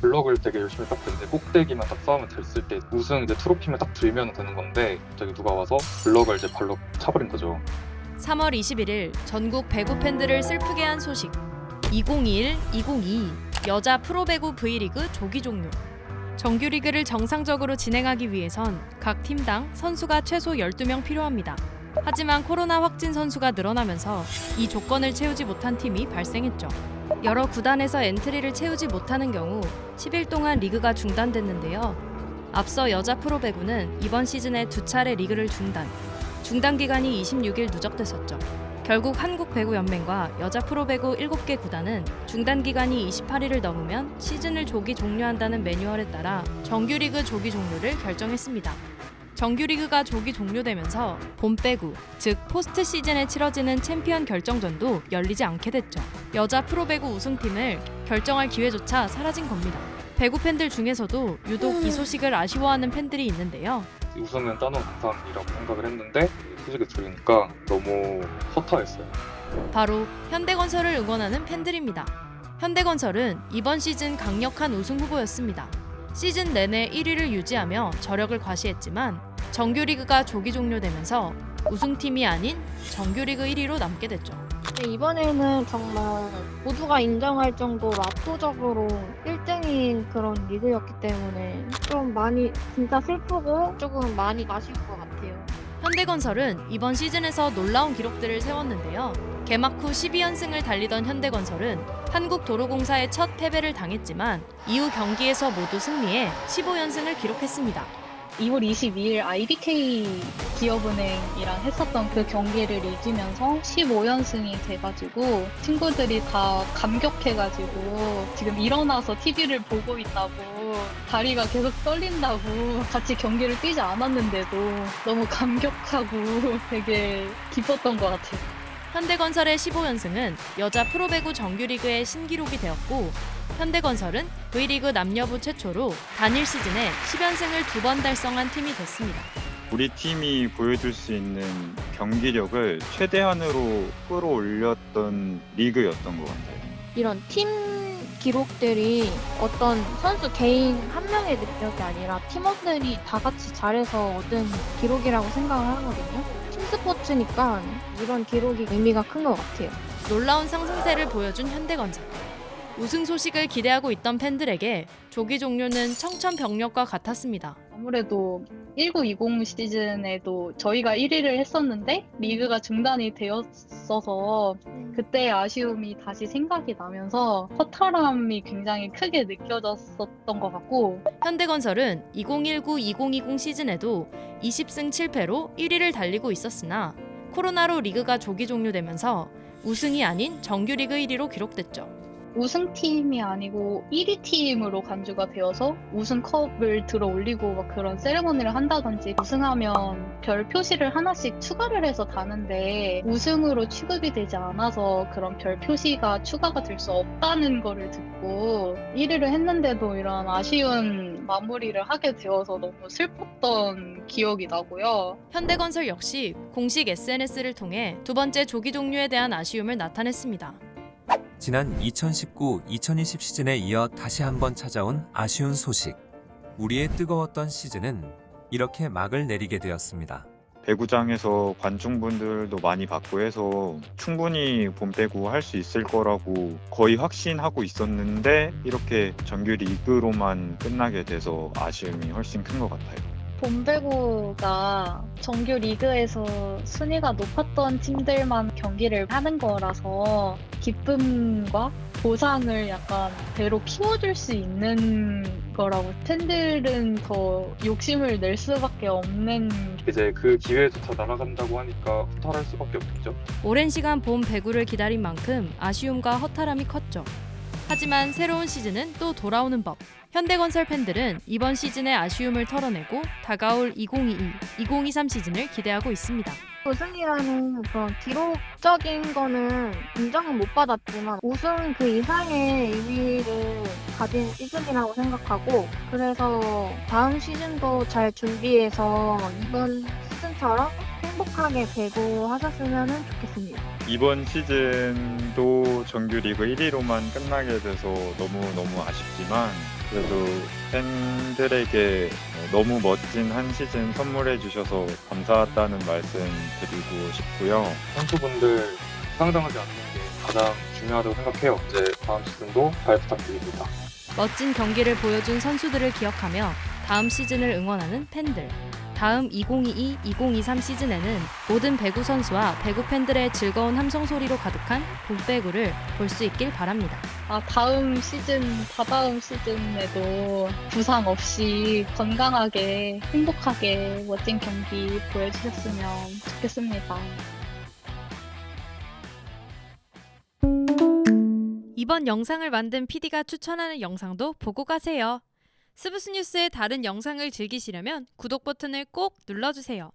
블럭을 되게 열심히 딱 했는데 꼭대기만 딱 쌓으면 됐을 때 우승 이제 트로피만 딱 들면 되는 건데 갑자기 누가 와서 블럭을 이제 발로 차버린 거죠. 3월 21일 전국 배구 팬들을 슬프게 한 소식. 2021-2022 여자 프로배구 V리그 조기 종료. 정규리그를 정상적으로 진행하기 위해선 각 팀당 선수가 최소 12명 필요합니다. 하지만 코로나 확진 선수가 늘어나면서 이 조건을 채우지 못한 팀이 발생했죠. 여러 구단에서 엔트리를 채우지 못하는 경우 10일 동안 리그가 중단됐는데요. 앞서 여자 프로배구는 이번 시즌에 두 차례 리그를 중단, 중단 기간이 26일 누적됐었죠. 결국 한국배구연맹과 여자 프로배구 7개 구단은 중단 기간이 28일을 넘으면 시즌을 조기 종료한다는 매뉴얼에 따라 정규리그 조기 종료를 결정했습니다. 정규리그가 조기 종료되면서 봄배구, 즉 포스트 시즌에 치러지는 챔피언 결정전도 열리지 않게 됐죠. 여자 프로배구 우승팀을 결정할 기회조차 사라진 겁니다. 배구 팬들 중에서도 유독 이 소식을 아쉬워하는 팬들이 있는데요. 우승은 따놓은 감사함이라고 생각을 했는데 소식을 들으니까 너무 허탈했어요. 바로 현대건설을 응원하는 팬들입니다. 현대건설은 이번 시즌 강력한 우승 후보였습니다. 시즌 내내 1위를 유지하며 저력을 과시했지만 정규리그가 조기 종료되면서 우승팀이 아닌 정규리그 1위로 남게 됐죠. 근데 이번에는 정말 모두가 인정할 정도로 압도적으로 1등인 그런 리그였기 때문에 좀 많이 진짜 슬프고 조금 많이 아쉬울 것 같아요. 현대건설은 이번 시즌에서 놀라운 기록들을 세웠는데요. 개막 후 12연승을 달리던 현대건설은 한국도로공사의 첫 패배를 당했지만 이후 경기에서 모두 승리해 15연승을 기록했습니다. 2월 22일 IBK 기업은행이랑 했었던 그 경기를 이기면서 15연승이 돼가지고 친구들이 다 감격해가지고 지금 일어나서 TV를 보고 있다고 다리가 계속 떨린다고 같이 경기를 뛰지 않았는데도 너무 감격하고 되게 기뻤던 것 같아요. 현대건설의 15연승은 여자 프로배구 정규리그의 신기록이 되었고 현대건설은 V리그 남녀부 최초로 단일 시즌에 10연승을 두 번 달성한 팀이 됐습니다. 우리 팀이 보여줄 수 있는 경기력을 최대한으로 끌어올렸던 리그였던 것 같아요. 이런 팀 기록들이 어떤 선수 개인 한 명의 능력이 아니라 팀원들이 다 같이 잘해서 얻은 기록이라고 생각을 하거든요. 팀 스포츠니까 이런 기록이 의미가 큰 것 같아요. 놀라운 상승세를 보여준 현대건설. 우승 소식을 기대하고 있던 팬들에게 조기 종료는 청천벽력과 같았습니다. 아무래도 1920 시즌에도 저희가 1위를 했었는데 리그가 중단이 되었어서 그때 아쉬움이 다시 생각이 나면서 허탈함이 굉장히 크게 느껴졌었던 것 같고 현대건설은 2019-2020 시즌에도 20승 7패로 1위를 달리고 있었으나 코로나로 리그가 조기 종료되면서 우승이 아닌 정규리그 1위로 기록됐죠. 우승팀이 아니고 1위 팀으로 간주가 되어서 우승컵을 들어 올리고 막 그런 세레머니를 한다든지 우승하면 별 표시를 하나씩 추가를 해서 다는데 우승으로 취급이 되지 않아서 그런 별 표시가 추가가 될 수 없다는 거를 듣고 1위를 했는데도 이런 아쉬운 마무리를 하게 되어서 너무 슬펐던 기억이 나고요. 현대건설 역시 공식 SNS를 통해 두 번째 조기 종료에 대한 아쉬움을 나타냈습니다. 지난 2019-2020 시즌에 이어 다시 한번 찾아온 아쉬운 소식. 우리의 뜨거웠던 시즌은 이렇게 막을 내리게 되었습니다. 배구장에서 관중분들도 많이 받고 해서 충분히 봄 배구 할 수 있을 거라고 거의 확신하고 있었는데 이렇게 정규 리그로만 끝나게 돼서 아쉬움이 훨씬 큰 것 같아요. 봄배구가 정규 리그에서 순위가 높았던 팀들만 경기를 하는 거라서 기쁨과 보상을 약간 배로 키워줄 수 있는 거라고 팬들은 더 욕심을 낼 수밖에 없는 이제 그 기회조차 날아간다고 하니까 허탈할 수밖에 없겠죠. 오랜 시간 봄 배구를 기다린 만큼 아쉬움과 허탈함이 컸죠. 하지만 새로운 시즌은 또 돌아오는 법. 현대건설 팬들은 이번 시즌의 아쉬움을 털어내고 다가올 2022, 2023 시즌을 기대하고 있습니다. 우승이라는 그런 기록적인 거는 인정은 못 받았지만 우승 그 이상의 의미를 가진 시즌이라고 생각하고 그래서 다음 시즌도 잘 준비해서 이번 시즌처럼 행복하게 배구 하셨으면 좋겠습니다. 이번 시즌도 정규 리그 1위로만 끝나게 돼서 너무너무 아쉽지만 그래도 팬들에게 너무 멋진 한 시즌 선물해 주셔서 감사하다는 말씀 드리고 싶고요. 선수분들 부상당하지 않는 게 가장 중요하다고 생각해요. 이제 다음 시즌도 잘 부탁드립니다. 멋진 경기를 보여준 선수들을 기억하며 다음 시즌을 응원하는 팬들. 다음 2022-2023 시즌에는 모든 배구 선수와 배구 팬들의 즐거운 함성 소리로 가득한 봄배구를 볼 수 있길 바랍니다. 아, 다음 시즌, 다다음 시즌에도 부상 없이 건강하게, 행복하게 멋진 경기 보여주셨으면 좋겠습니다. 이번 영상을 만든 PD가 추천하는 영상도 보고 가세요. 스브스 뉴스의 다른 영상을 즐기시려면 구독 버튼을 꼭 눌러주세요.